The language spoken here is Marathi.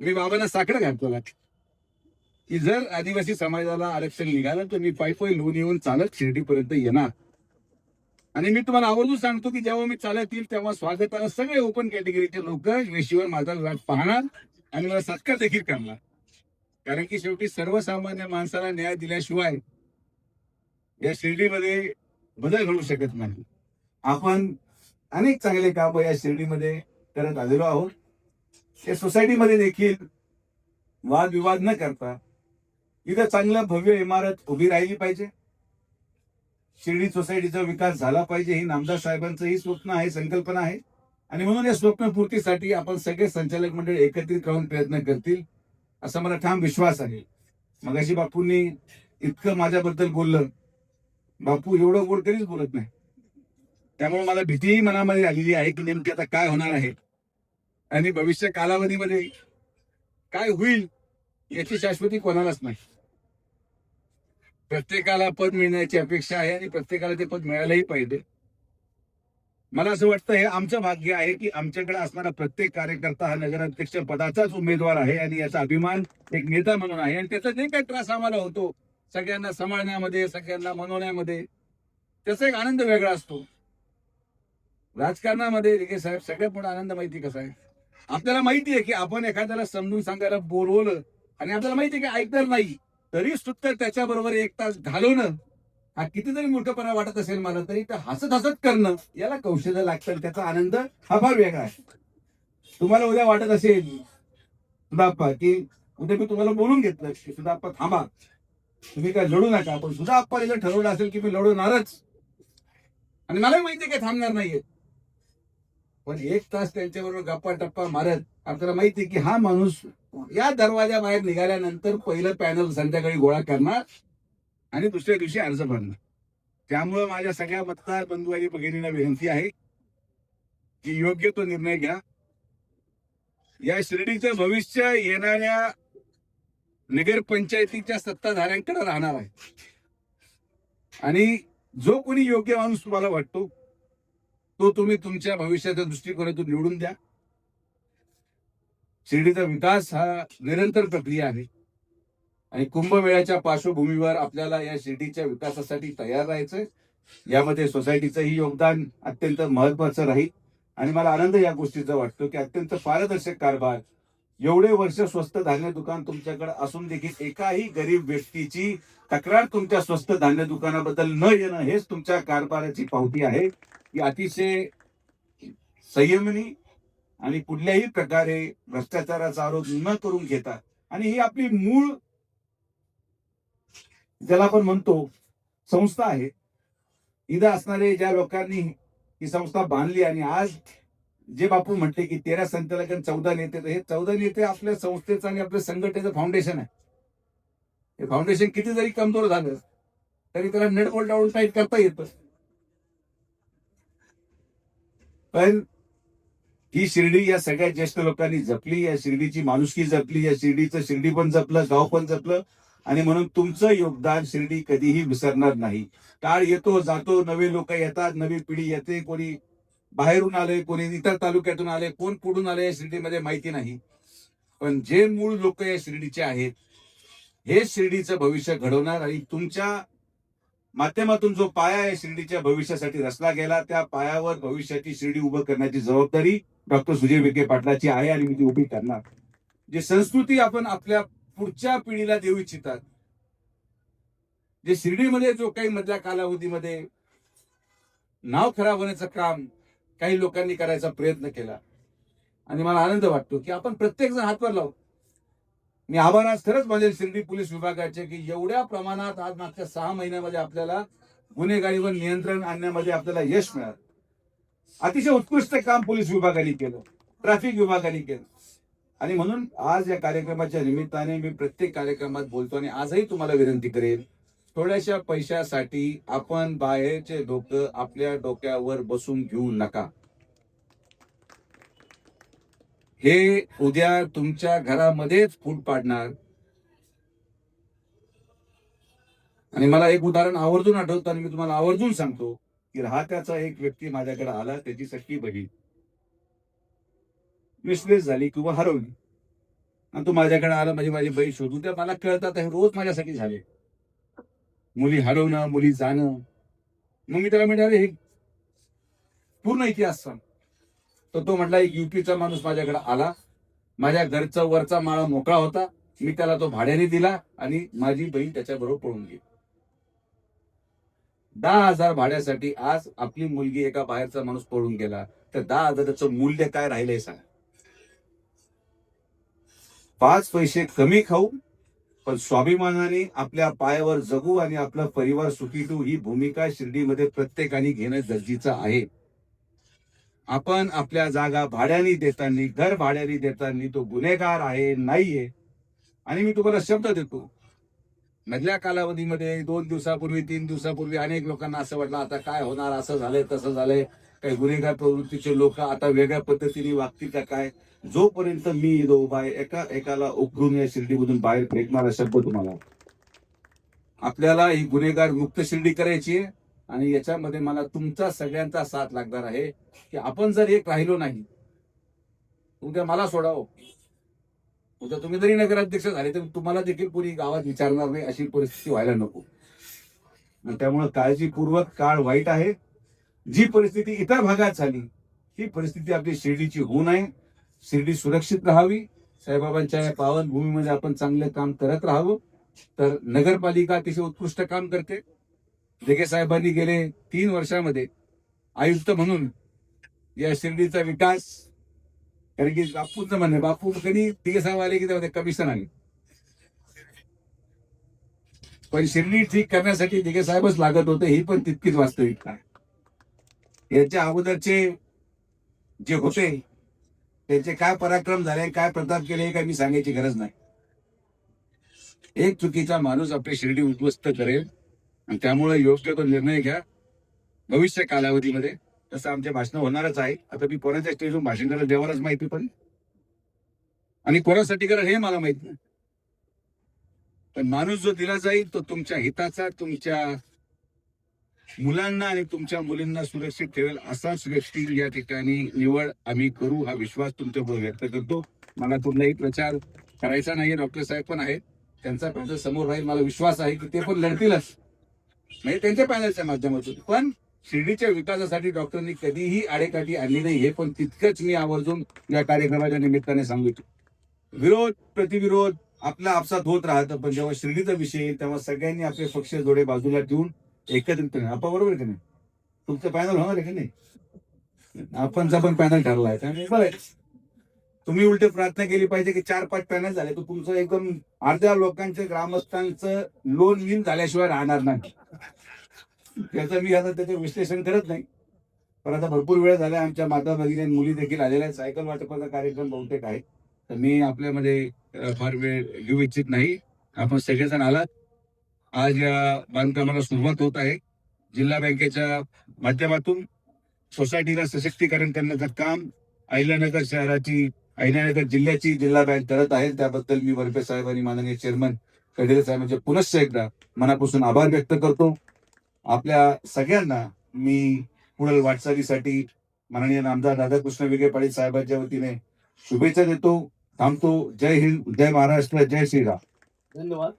मी बाबांना साकडं घातलं की? जर आदिवासी समाजाला आरक्षण निघालं तर मी पायी पायी लोन येऊन चालत शिर्डीपर्यंत येणार. आणि मी तुम्हाला आवर्जून सांगतो की जेव्हा मी चालत येईल तेव्हा स्वागताला सगळे ओपन कॅटेगरीचे लोक वेशीवर माझा वाट पाहणार आणि मला सत्कार देखील करणार. कारण की शेवटी सर्वसामान्य माणसाला न्याय दिल्याशिवाय या शिर्डीमध्ये बदल घडू शकत नाही. आपण अनेक चांगले काम या शिर्डीमध्ये करत आलेलो आहोत. हे सोसायटीमध्ये देखील वादविवाद न करता इथं चांगलं भव्य इमारत उभी राहिली पाहिजे. शिर्डी सोसायटीचा विकास झाला पाहिजे ही नामदार साहेबांचं ही स्वप्न आहे संकल्पना आहे. आणि म्हणून या स्वप्नपूर्तीसाठी आपण सगळे संचालक मंडळ एकत्रित राहून प्रयत्न करतील असा मला ठाम विश्वास आहे. मगाशी बापूंनी इतकं माझ्याबद्दल बोललं. बापू एवढं गोड कधीच बोलत नाही. त्यामुळे मला भीतीही मनामध्ये आलेली आहे की नेमकी आता काय होणार आहे. आणि भविष्य कालावधीमध्ये काय होईल याची शाश्वती कोणालाच नाही. प्रत्येकाला पद मिळण्याची अपेक्षा आहे आणि प्रत्येकाला ते पद मिळायलाही पाहिजे. मला असं वाटतं हे आमचं भाग्य आहे की आमच्याकडे असणारा प्रत्येक कार्यकर्ता हा नगराध्यक्ष पदाचाच उमेदवार आहे आणि याचा अभिमान एक नेता म्हणून आहे. आणि त्याचा जे काही त्रास आम्हाला होतो सगळ्यांना सांभाळण्यामध्ये सगळ्यांना मनवण्यामध्ये त्याचा एक आनंद वेगळा असतो. राजकारणामध्ये साहेब सगळ्यात मोठा आनंद माहिती कसा आहे? आपल्याला माहिती आहे की आपण एखाद्याला समजून सांगायला बोलवलं आणि आपल्याला माहिती आहे की ऐकणार नाही तरी सुद्धा त्याच्याबरोबर एक तास घालवणं हा किती जरी मूर्खपणा वाटत असेल मला तरी तर हसत हसत करणं याला कौशल्य लागतं त्याचा आनंद हा फार वेगळा आहे. तुम्हाला उद्या वाटत असेल सुधाप्पा की उद्या मी तुम्हाला बोलून घेतलं की सुधाप्पा थांबा. तुम्ही काय लढू नका पण सुधाप्पा जर ठरवलं असेल की मी लढवणारच. आणि मलाही माहिती आहे काय थांबणार नाहीये. पण एक तास त्यांच्याबरोबर गप्पा टप्पा मारत आपल्याला माहिती आहे की हा माणूस या दरवाजा बाहेर निघाल्यानंतर पहिलं पॅनल संध्याकाळी गोळा करणार आणि दुसऱ्या दिवशी अर्ज भरणार. त्यामुळं माझ्या सगळ्या मतदार बंधू आणि भगिनींना विनंती आहे की योग्य तो निर्णय घ्या. या शिर्डीचं भविष्य येणाऱ्या नगरपंचायतीच्या सत्ताधाऱ्यांकडे राहणार आहे. आणि जो कोणी योग्य माणूस तुम्हाला वाटतो तो तुम्ही तुमच्या भविष्याच्या दृष्टिकोनातून निवडून द्या. शिर्डीचा विकास हा निरंतर प्रक्रिया आहे. आणि कुंभमेळ्याच्या पार्श्वभूमीवर आपल्याला या शिर्डीच्या विकासासाठी तयार राहायचंय. यामध्ये सोसायटीचंही योगदान अत्यंत महत्वाचं राहील. आणि मला आनंद या गोष्टीचा वाटतो की अत्यंत पारदर्शक कारभार एवढे वर्ष स्वस्त धान्य दुकान तुमच्याकडे असून देखील एकाही गरीब व्यक्तीची तक्रार तुमच्या स्वस्त धान्य दुकानाबद्दल न येणं हेच तुमच्या कारभाराची पावती आहे. की अतिशय संयमनी आणि कुठल्याही प्रकारे भ्रष्टाचाराचा आरोप न करून घेता आणि ही आपली मूळ ज्याला आपण म्हणतो संस्था आहे. इथं असणारे ज्या लोकांनी ही संस्था बांधली आणि आज जे बापू म्हटले की तेरा संचालक आणि चौदा नेते तर हे चौदा नेते आपल्या संस्थेचं आणि आपल्या संघटनेचं फाउंडेशन आहे. हे फाउंडेशन किती जरी कमजोर झालं तरी त्याला नेटबोल डाऊन टाईट करता येत पण ही शिर्डी या सगळ्या ज्येष्ठ लोकांनी जपली या शिर्डीची माणुसकी जपली या शिर्डीचं शिर्डी पण जपलं गाव पण जपलं. आणि म्हणून तुमचं योगदान शिर्डी कधीही विसरणार नाही. काळ येतो जातो नवे लोक येतात नवी पिढी येते कोणी बाहेरून आले कोणी इतर तालुक्यातून आले कोण कुठून आले या शिर्डीमध्ये माहिती नाही. पण जे मूळ लोक या शिर्डीचे आहेत हे शिर्डीचं भविष्य घडवणार आणि तुमच्या माध्यमातून जो पाया या शिर्डीच्या भविष्यासाठी रचला गेला त्या पायावर भविष्याची शिर्डी उभं करण्याची जबाबदारी डॉक्टर सुजय विखे पाटलाची आहे आणि मी ती उभी करणार. जी संस्कृती आपण आपल्या पुढच्या पिढीला देऊ इच्छितात जे शिर्डीमध्ये जो काही मधल्या कालावधीमध्ये नाव खराब होण्याचं काम काही लोकांनी करायचा प्रयत्न केला. आणि मला आनंद वाटतो की आपण प्रत्येक जण हातवर लावू. मी आभार आज खरंच माझे शिर्डी पोलीस विभागाचे की एवढ्या प्रमाणात आज मागच्या सहा महिन्यामध्ये आपल्याला गुन्हेगारीवर नियंत्रण आणण्यामध्ये आपल्याला यश मिळालं. अतिशय उत्कृष्ट काम पोलीस विभागाने केलं. ट्रॅफिक विभागाने केलं. आणि म्हणून आज या कार्यक्रमाच्या निमित्ताने मी प्रत्येक कार्यक्रमात बोलतो आणि आजही तुम्हाला विनंती करेन थोड्याशा पैशासाठी आपण बाहेरचे लोक आपल्या डोक्यावर बसून घेऊ नका. हे उद्या तुमच्या घरामध्येच फूट पाडणार. आणि मला एक उदाहरण आवर्जून आठवतं आणि मी तुम्हाला आवर्जून सांगतो की राहत्याचा एक व्यक्ती माझ्याकडे आला त्याची सख्खी बहीण. मिसलेस झाली किंवा हरवली. आणि तो माझ्याकडे आला म्हणजे माझी बहीण शोधून त्या मला कळतात हे रोज माझ्यासाठी झाले. मुली हरवणं मुली जाणं. मग मी त्याला म्हणाले हे पूर्ण इतिहास सांग. तर तो म्हटला एक युपीचा माणूस माझ्याकडे आला. माझ्या घरचा वरचा माळा मोकळा होता. मी त्याला तो भाड्याने दिला आणि माझी बहीण त्याच्याबरोबर पळून गेली. दहा हजार भाड्यासाठी आज आपली मुलगी एका बाहेरचा माणूस पळून गेला. तर दहा हजाराचं मूल्य काय राहिलंय सांगा. पाच पैसे कमी खाऊ पण स्वाभिमानाने आपल्या पायावर जगू आणि आपला परिवार सुखी ठेवू ही भूमिका शिर्डीमध्ये प्रत्येकाने घेणं गरजेचं आहे. आपण आपल्या जागा भाड्याने देताना घर भाड्याने देताना तो गुन्हेगार आहे नाहीये. आणि मी तुम्हाला शब्द देतो. मधल्या कालावधीमध्ये दोन दिवसापूर्वी तीन दिवसापूर्वी अनेक लोकांना असं वाटलं आता काय होणार असं झालंय तसं झालंय. काही गुन्हेगार प्रवृत्तीचे लोक आता वेगळ्या पद्धतीने वागतील का काय? जोपर्यंत मी इथं उभा आहे एका एकाला उकरून या शिर्डीमधून बाहेर फेकणारा शब्द तुम्हाला. आपल्याला ही गुन्हेगार मुक्त शिर्डी करायची आहे आणि याच्यामध्ये मला तुमचा सगळ्यांचा साथ लागणार आहे की आपण जर एक राहिलो नाही उद्या मला सोडावं. उद्या तुम्ही जरी नगराध्यक्ष झाले तर तुम्हाला देखील कोणी गावात विचारणार नाही अशी परिस्थिती व्हायला नको. आणि त्यामुळे काळजीपूर्वक काळ वाईट आहे. जी परिस्थिती इतर भागात झाली ही परिस्थिती आपली शिर्डीची होऊ नये. शिर्डी सुरक्षित राहावी. साईबाबांच्या या पावन भूमीमध्ये आपण चांगले काम करत राहावं. तर नगरपालिका अतिशय उत्कृष्ट काम करते. देखे साहेबांनी गेले तीन वर्षामध्ये आयुक्त म्हणून या शिर्डीचा विकास कारण की बापूंचं म्हणणं बापू कधी तिघे साहेब आले की त्यामध्ये कमिशन आले. पण शिर्डी ठीक करण्यासाठी तिघे साहेबच लागत होते ही पण तितकीच वास्तविकता आहे. याच्या अगोदरचे जे होते त्यांचे काय पराक्रम झाले काय प्रताप केले हे काय मी सांगायची गरज नाही. एक चुकीचा माणूस आपली शिर्डी उद्ध्वस्त करेल आणि त्यामुळे योग्य तो निर्णय घ्या. भविष्य कालावधीमध्ये तसं आमचे भाषण होणारच आहे. आता मी कोणाच्या स्टेजवर भाषण करायला देवालाच माहिती पण. आणि कोणासाठी करेल हे मला माहीत नाही. पण माणूस जो दिला जाईल तो तुमच्या हिताचा तुमच्या मुलांना आणि तुमच्या मुलींना सुरक्षित ठेवेल असाच व्यक्ती या ठिकाणी निवड आम्ही करू हा विश्वास तुमच्याबरोबर व्यक्त करतो. मला कुठलाही प्रचार करायचा नाहीये डॉक्टर साहेब पण आहेत. त्यांचा पॅनल समोर राहील मला विश्वास आहे की ते पण लढतीलच. म्हणजे त्यांच्या पॅनलच्या माध्यमातून. पण शिर्डीच्या विकासासाठी डॉक्टरांनी कधीही आडेकाठी आणली नाही हे पण तितकंच मी आवर्जून या कार्यक्रमाच्या निमित्ताने सांगितलं विरोध प्रतिविरोध आपला आपसात होत राहतं पण जेव्हा शिर्डीचा विषय येईल तेव्हा सगळ्यांनी आपले पक्ष जोडे बाजूला ठेवून एकत्रित आपण बरोबर आहे नाही? तुमचं पॅनल होणार आहे की नाही? आपणचा पण पॅनल ठरला आहे त्यामुळे बरं आहे. तुम्ही उलटे प्रार्थना केली पाहिजे की चार पाच पॅनल झाले तर तुमचं एकदम अर्ध्या लोकांचं ग्रामस्थांचं लोन विन झाल्याशिवाय राहणार नाही. त्याचं मी आता त्याचं विश्लेषण करत नाही. पण आता भरपूर वेळ झाला आमच्या माता भगिनी मुली देखील आलेल्या आहेत. सायकल वाटपाचा कार्यक्रम बहुतेक आहे. तर मी आपल्यामध्ये फार वेळ घेऊ इच्छित नाही. आपण सगळेजण आलात. आज या बांधकामाला सुरुवात होत आहे. जिल्हा बँकेच्या माध्यमातून सोसायटीला सशक्तीकरण करण्याचं काम अहिल्यानगर शहराची अहिल्यानगर जिल्ह्याची जिल्हा बँक करत आहे. त्याबद्दल मी वरपे साहेब आणि माननीय चेअरमन कडेरे साहेबांचे म्हणजे पुनश्च एकदा मनापासून आभार व्यक्त करतो. आपल्या सगळ्यांना मी पुढील वाटचालीसाठी माननीय नामदार राधाकृष्ण विखे पाटील साहेबांच्या वतीने शुभेच्छा देतो. थांबतो. जय हिंद जय महाराष्ट्र जय श्रीराम. धन्यवाद.